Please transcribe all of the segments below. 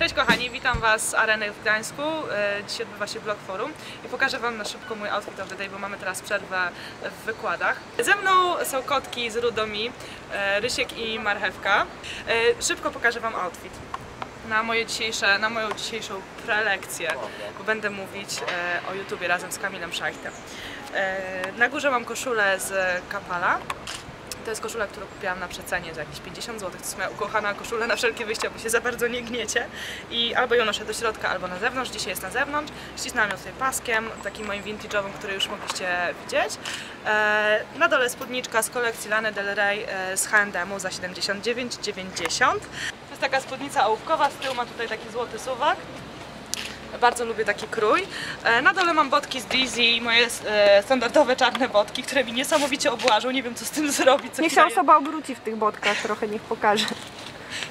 Cześć kochani, witam Was z areny w Gdańsku. E, Dzisiaj odbywa się Blog Forum i pokażę Wam na szybko mój outfit of the day, bo mamy teraz przerwę w wykładach. Ze mną są kotki z Rudomi, e, Rysiek i Marchewka. E, Szybko pokażę Wam outfit na, moje dzisiejsze, na moją dzisiejszą prelekcję, bo będę mówić o YouTubie razem z Kamilem Szajchtem. E, Na górze mam koszulę z Kapala. To jest koszula, którą kupiłam na przecenie za jakieś 50 zł. To jest moja ukochana koszula na wszelkie wyjścia, bo się za bardzo nie gniecie. I albo ją noszę do środka, albo na zewnątrz. Dzisiaj jest na zewnątrz. Ścisnęłam ją tutaj paskiem, takim moim vintage'owym, który już mogliście widzieć. E, na dole spódniczka z kolekcji Lany Del Rey e, z H&M za 79,90. To jest taka spódnica ołówkowa, z tyłu ma tutaj taki złoty suwak. Bardzo lubię taki krój. E, Na dole mam botki z Dizzy, moje e, standardowe czarne botki, które mi niesamowicie obłażą. Nie wiem co z tym zrobić. Co Niech się osoba obróci w tych botkach, trochę niech pokaże.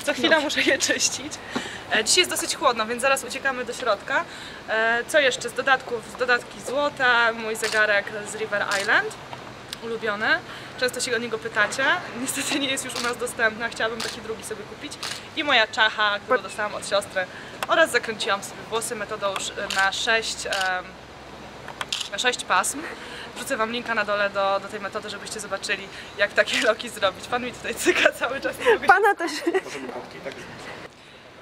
co chwila muszę je czyścić. E, Dzisiaj jest dosyć chłodno, więc zaraz uciekamy do środka. Co jeszcze z dodatków? Z dodatki złota, mój zegarek z River Island, ulubiony. Często się o niego pytacie. Niestety nie jest już u nas dostępny, a chciałabym taki drugi sobie kupić. I moja czacha, którą dostałam od siostry. Oraz zakręciłam sobie włosy metodą sz- na 6 na 6 pasm. Wrzucę Wam linka na dole do, do tej metody, żebyście zobaczyli, jak takie loki zrobić. Pan mi tutaj cyka cały czas. Pana też.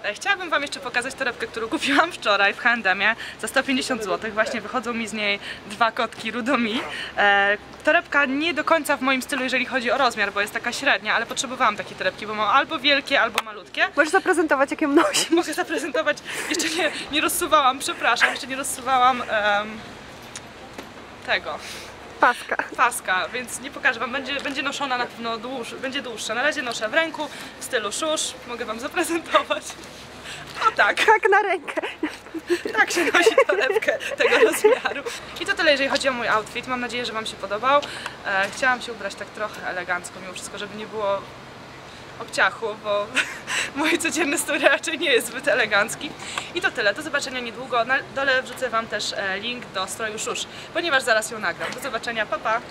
E, Chciałabym Wam jeszcze pokazać torebkę, którą kupiłam wczoraj w H&Mie za 150 zł. Właśnie wychodzą mi z niej dwa kotki Rudomi. E, torebka nie do końca w moim stylu, jeżeli chodzi o rozmiar, bo jest taka średnia, ale potrzebowałam takiej torebki, bo mam albo wielkie, albo malutkie. Możesz zaprezentować, jakie nosi. Mogę zaprezentować, jeszcze nie, nie rozsuwałam, przepraszam, jeszcze nie rozsuwałam em, tego Paska. paska, więc nie pokażę wam, będzie, będzie noszona na pewno dłuż, będzie dłuższa. Na razie noszę w ręku w stylu szusz, mogę wam zaprezentować. O tak, Tak na rękę. tak się nosi torebkę tego rozmiaru. I to tyle, jeżeli chodzi o mój outfit. Mam nadzieję, że wam się podobał. E, chciałam się ubrać tak trochę elegancko, mimo wszystko, żeby nie było obciachu, bo mój codzienny strój raczej nie jest zbyt elegancki. I to tyle. Do zobaczenia niedługo. Na dole wrzucę wam też e, link do stroju szusz, ponieważ zaraz ją nagram. Do zobaczenia, pa pa!